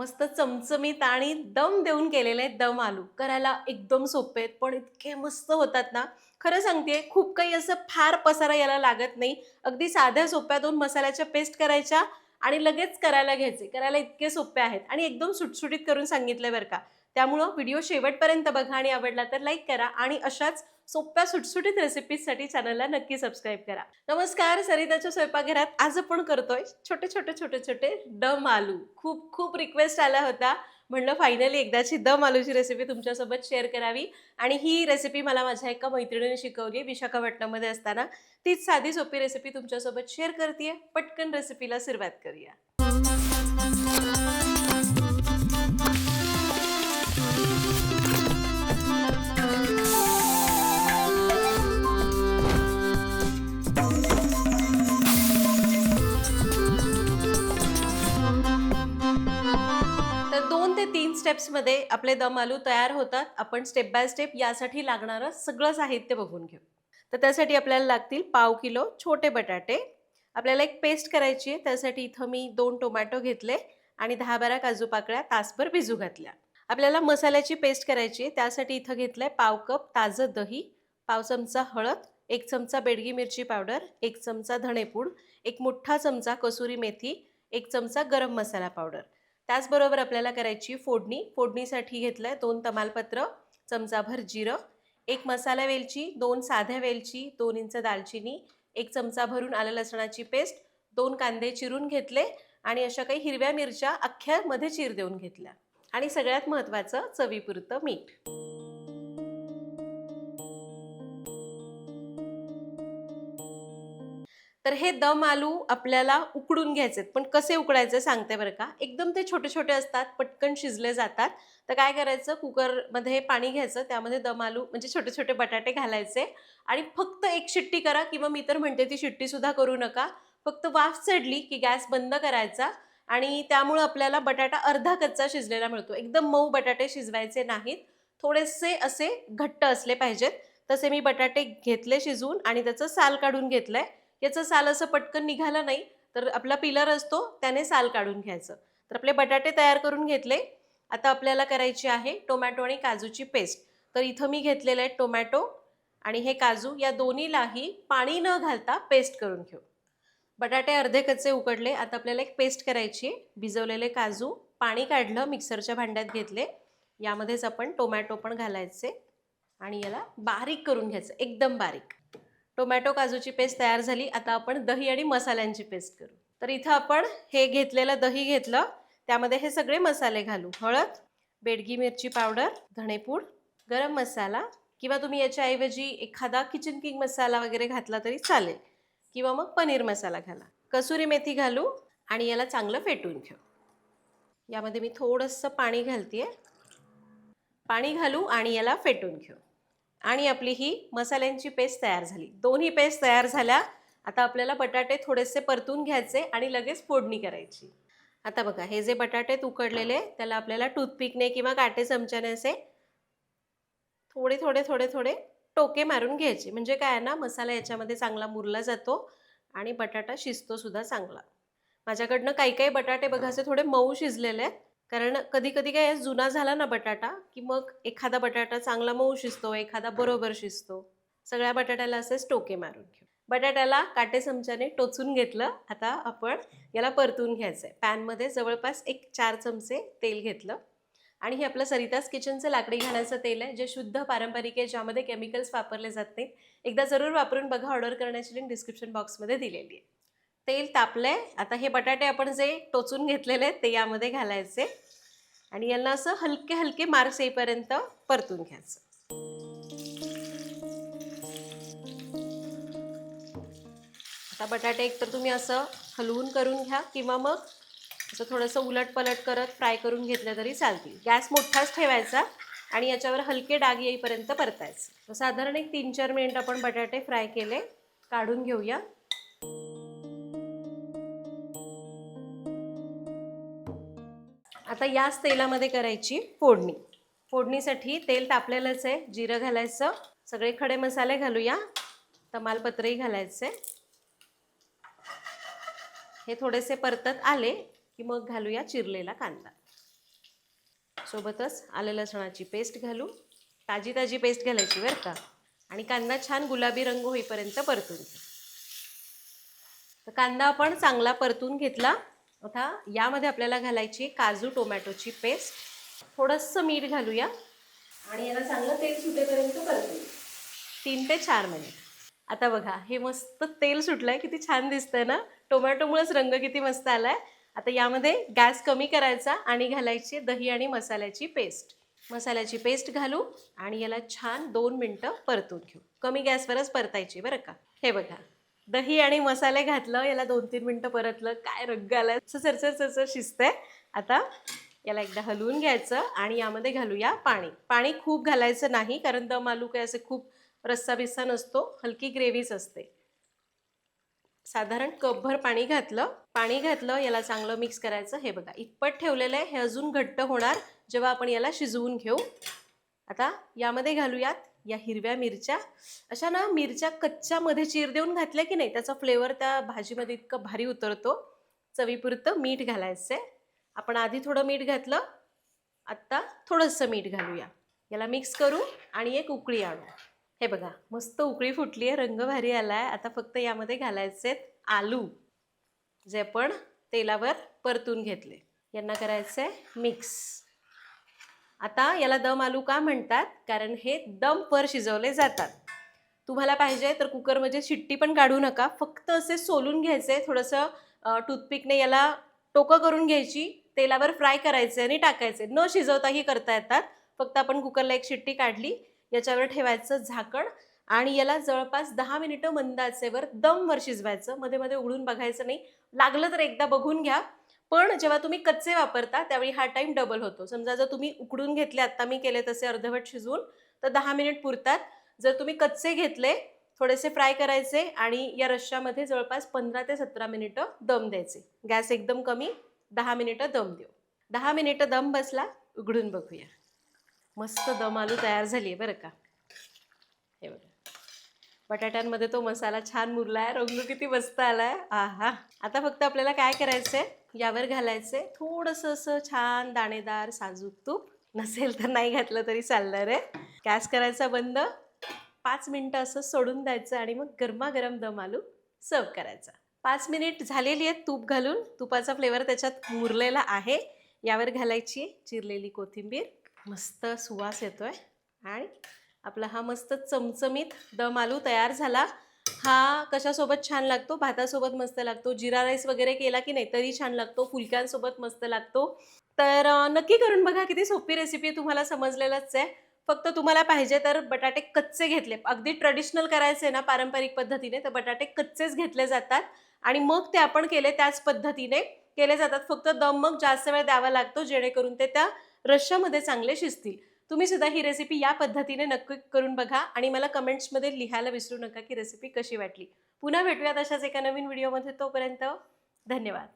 मस्त चमचमीत आणि दम देऊन केलेले दम आलू. करायला एकदम सोपे आहेत पण इतके मस्त होतात ना. खरं सांगते खूप काही असं फार पसारा यायला लागत नाही. अगदी साध्या सोप्या दोन मसाल्याच्या पेस्ट करायच्या आणि लगेच करायला घ्यायचे. करायला इतके सोपे आहेत आणि एकदम सुटसुटीत करून सांगितलं बरं का. त्यामुळं व्हिडिओ शेवटपर्यंत बघा आणि आवडला तर लाईक करा आणि अशाच सोप्या सुटसुटीत रेसिपीजसाठी चॅनलला नक्की सबस्क्राईब करा. नमस्कार सरिताच्या स्वयंपाकघरात आज आपण करतोय छोटे छोटे छोटे छोटे दम आलू. खूप खूप रिक्वेस्ट आला होता. म्हणलं फायनली एकदाची दम आलूची रेसिपी तुमच्यासोबत शेअर करावी. आणि ही रेसिपी मला माझ्या एका मैत्रिणीने शिकवली विशाखापट्टणममध्ये असताना. तीच साधी सोपी रेसिपी तुमच्यासोबत शेअर करते पटकन रेसिपीला सुरुवात करूया. स्टेप्समध्ये आपले दम आलू तयार होतात. आपण स्टेप बाय स्टेप यासाठी लागणारं सगळं साहित्य बघून घेऊ. तर त्यासाठी आपल्याला लागतील पाव किलो छोटे बटाटे. आपल्याला एक पेस्ट करायची आहे. त्यासाठी इथं मी दोन टोमॅटो घेतले आणि दहा बारा काजू पाकळ्या तासभर भिजू घातल्या. आपल्याला मसाल्याची पेस्ट करायची आहे. त्यासाठी इथं घेतलंय पाव कप ताजं दही पाव चमचा हळद एक चमचा बेडगी मिरची पावडर एक चमचा धणेपूड एक मोठा चमचा कसुरी मेथी एक चमचा गरम मसाला पावडर. त्याचबरोबर आपल्याला करायची फोडणी. फोडणीसाठी घेतलंय दोन तमालपत्र चमचाभर जिरं एक मसाला वेलची दोन साध्या वेलची दोन इंच दालचिनी एक चमचा भरून आलं लसणाची पेस्ट दोन कांदे चिरून घेतले आणि अशा काही हिरव्या मिरच्या अख्ख्या मध्ये चीर देऊन घेतल्या. आणि सगळ्यात महत्त्वाचं चवीपुरतं मीठ. तर हे दम आलू आपल्याला उकडून घ्यायचे पण कसे उकडायचे सांगते बरं का? एकदम ते छोटे छोटे असतात पटकन शिजले जातात. तर काय करायचं? कुकरमध्ये पाणी घ्यायचं त्यामध्ये दम आलू म्हणजे छोटे छोटे बटाटे घालायचे. आणि फक्त एक शिट्टी करा किंवा मी तर म्हणते ती शिट्टी सुद्धा करू नका. फक्त वाफ चढली की गॅस बंद करायचा. आणि त्यामुळं आपल्याला बटाटा अर्धा कच्चा शिजलेला मिळतो. एकदम मऊ बटाटे शिजवायचे नाहीत. थोडेसे असे घट्ट असले पाहिजेत. तसे मी बटाटे घेतले शिजवून आणि त्याचं साल काढून घेतलंय. याचं साल असं पटकन निघालं नाही तर आपला पिलर असतो त्याने साल काढून घ्यायचं. तर आपले बटाटे तयार करून घेतले. आता आपल्याला करायची आहे टोमॅटो आणि काजूची पेस्ट. तर इथं मी घेतलेलं आहे टोमॅटो आणि हे काजू या दोन्हीलाही पाणी न घालता पेस्ट करून घेऊ. बटाटे अर्धे कच्चे उकडले. आता आपल्याला एक पेस्ट करायची आहे. भिजवलेले काजू पाणी काढलं मिक्सरच्या भांड्यात घेतले. यामध्येच आपण टोमॅटो पण घालायचे आणि याला बारीक करून घ्यायचं एकदम बारीक. टोमॅटो काजूची पेस्ट तयार झाली. आता आपण दही आणि मसाल्यांची पेस्ट करू. तर इथं आपण हे घेतलेलं दही घेतलं. त्यामध्ये हे सगळे मसाले घालू. हळद बेडगी मिरची पावडर धणेपूड गरम मसाला किंवा तुम्ही याच्याऐवजी एखादा किचन किंग मसाला वगैरे घातला तरी चालेल. किंवा मग पनीर मसाला घाला. कसुरी मेथी घालू आणि याला चांगलं फेटून घेऊ यामध्ये मी थोडंसं पाणी घालते पाणी घालू आणि याला फेटून घेऊ आणि आपली ही मसाल्यांची पेस्ट तयार झाली. दोन्ही पेस्ट तयार झाल्या. आता आपल्याला बटाटे थोडेसे परतून घ्यायचे आणि लगेच फोडणी करायची. आता बघा हे जे बटाटे उकडलेले त्याला आपल्याला टूथपिकने किंवा काटे चमच्याने असे थोडे थोडे थोडे थोडे टोके मारून घ्यायचे. म्हणजे काय आहे ना मसाला याच्यामध्ये चांगला मुरला जातो आणि बटाटा शिजतो सुद्धा चांगला. माझ्याकडनं काही काही बटाटे बघा असे थोडे मऊ शिजलेले आहेत. कारण कधी कधी काय जुना झाला ना बटाटा की मग एखादा बटाटा चांगला मऊ शिजतो एखादा बरोबर शिजतो. सगळ्या बटाट्याला असेच टोके मारून घेऊ. बटाट्याला काटे चमच्याने टोचून घेतलं आता आपण याला परतून घ्यायचं आहे पॅनमध्ये जवळपास एक चार चमचे तेल घेतलं. आणि हे आपलं सरितास किचनचं लाकडी घाण्याचं तेल आहे जे शुद्ध पारंपरिक आहे ज्यामध्ये केमिकल्स वापरले जात नाहीत. एकदा जरूर वापरून बघा ऑर्डर करण्याची लिंक डिस्क्रिप्शन बॉक्समध्ये दिलेली आहे. तेल तापलंय. आता हे बटाटे आपण जे टोचून घेतलेले आहेत ते यामध्ये घालायचे. आणि यांना असं हलके हलके मार्क्स येईपर्यंत परतून घ्यायचं. आता बटाटे एक तर तुम्ही असं हलवून करून घ्या किंवा मग असं थोडंसं उलट पलट करत फ्राय करून घेतलं तरी चालतील. गॅस मोठाच ठेवायचा आणि याच्यावर हलके डाग येईपर्यंत परतायचं. साधारण एक तीन चार मिनिट आपण बटाटे फ्राय केले. काढून घेऊया. आता याच तेलामध्ये करायची फोडणी. फोडणीसाठी तेल तापलेलंच आहे. जिरं घालायचं. सगळे खडे मसाले घालूया. तमालपत्रही घालायचे. हे थोडेसे परतत आले की मग घालूया चिरलेला कांदा. सोबतच आलं लसणाची पेस्ट घालू. ताजी ताजी पेस्ट घालायची बरं का. आणि कांदा छान गुलाबी रंग होईपर्यंत परतून घेऊ तर कांदा आपण चांगला परतून घेतला. आता यामध्ये आपल्याला घालायची काजू टोमॅटोची पेस्ट. थोडंसं मीठ घालूया आणि याला चांगलं तेल सुटेपर्यंत परतून तीन ते चार मिनिट. आता बघा हे मस्त तेल सुटलंय किती छान दिसतंय ना? टोमॅटोमुळेच रंग किती मस्त आलाय. आता यामध्ये गॅस कमी करायचा आणि घालायची दही आणि मसाल्याची पेस्ट. मसाल्याची पेस्ट घालू आणि याला छान दोन मिनटं परतून घेऊ. कमी गॅसवरच परतायची बरं का? हे बघा. दही आणि मसाले घातलं याला दोन तीन मिनटं परतलं. काय रंग आलाय. असं सरसर शिजतंय. आता याला एकदा हलवून घ्यायचं आणि यामध्ये घालूया पाणी. पाणी खूप घालायचं नाही कारण दम आलू काय असे खूप रस्सा बिस्सा नसतो. हलकी ग्रेव्हीच असते. साधारण कपभर पाणी घातलं. पाणी घातलं याला चांगलं मिक्स करायचं. हे बघा इतपत ठेवलेलं आहे. हे अजून घट्ट होणार जेव्हा आपण याला शिजवून घेऊ. आता यामध्ये घालूयात या हिरव्या मिरच्या. अशा ना मिरच्या कच्च्यामध्ये चीर देऊन घातल्या की नाही त्याचा फ्लेवर त्या भाजीमध्ये इतकं भारी उतरतो. चवीपुरतं मीठ घालायचं आहे आपण आधी थोडं मीठ घातलं आत्ता थोडंसं मीठ घालूया. याला मिक्स करू आणि एक उकळी आणू. हे बघा मस्त उकळी फुटली आहे रंग भारी आला आहे आता फक्त यामध्ये घालायचे आलू जे आपण तेलावर परतून घेतले. यांना करायचं आहे मिक्स आता याला दम आलू का म्हणतात? कारण हे दम वर शिजवले जातात. तुम्हाला पाहिजे तर कुकरमध्ये शिट्टी पण काढू नका. फक्त असे सोलून घ्यायचे थोडंसं टूथपिकने याला टोकं करून घ्यायची तेलावर फ्राय करायचे आणि टाकायचे. न शिजवताही करता येतात. फक्त आपण कुकरला एक शिट्टी काढली याच्यावर ठेवायचं झाकण आणि याला जवळपास दहा मिनिटं मंद आचेवर दमवर शिजवायचं. मध्ये मध्ये उघडून बघायचं नाही. लागलं तर एकदा बघून घ्या. पण जेव्हा तुम्ही कच्चे वापरता त्यावेळी हा टाईम डबल होतो. समजा जर तुम्ही उकडून घेतले आत्ता मी केले तसे अर्धवट शिजवून तर दहा मिनिट पुरतात. जर तुम्ही कच्चे घेतले थोडेसे फ्राय करायचे आणि या रश्श्यामध्ये जवळपास पंधरा ते सतरा मिनिटं दम द्यायचे. गॅस एकदम कमी दहा मिनिटं दम देऊ. दहा मिनिटं दम बसला उघडून बघूया. मस्त दम आलू तयार झाली आहे बरं का. बटाट्यांमध्ये तो मसाला छान मुरला आहे रंग किती मस्त आला आहे. आहा आता फक्त आपल्याला काय करायचं आहे यावर घालायचं थोडंसं असं छान दाणेदार साजूक तूप. नसेल तर नाही घातलं तरी चालणार आहे. गॅस करायचा बंद. पाच मिनटं असं सोडून द्यायचं आणि मग गरमागरम दम आलू सर्व करायचा. पाच मिनिट झालेली आहेत तूप घालून. तुपाचा फ्लेवर त्याच्यात मुरलेला आहे. यावर घालायची चिरलेली कोथिंबीर. मस्त सुवास येतोय. आणि आपला हा मस्त चमचमीत दम आलू तयार झाला. हा कशासोबत छान लागतो? भातासोबत मस्त लागतो? जिरा राईस वगैरे केला की नाही तरी छान लागतो. फुलक्यांसोबत मस्त लागतो. तर नक्की करून बघा किती सोपी रेसिपी तुम्हाला समजलेलंच आहे. फक्त तुम्हाला पाहिजे तर बटाटे कच्चे घेतले. अगदी ट्रेडिशनल करायचे ना पारंपरिक पद्धतीने तर बटाटे कच्चेच घेतले जातात. आणि मग ते आपण केले त्याच पद्धतीने. केले जातात. फक्त दम मग जास्त वेळ द्यावा लागतो जेणेकरून ते त्या रश्श्यामध्ये चांगले शिजतील. तुम्ही सुद्धा ही रेसिपी या पद्धतीने नक्की करून बघा आणि मला कमेंट्समध्ये लिहायला विसरू नका की रेसिपी कशी वाटली. पुन्हा भेटूयात अशाच एका नवीन व्हिडिओमध्ये तोपर्यंत धन्यवाद.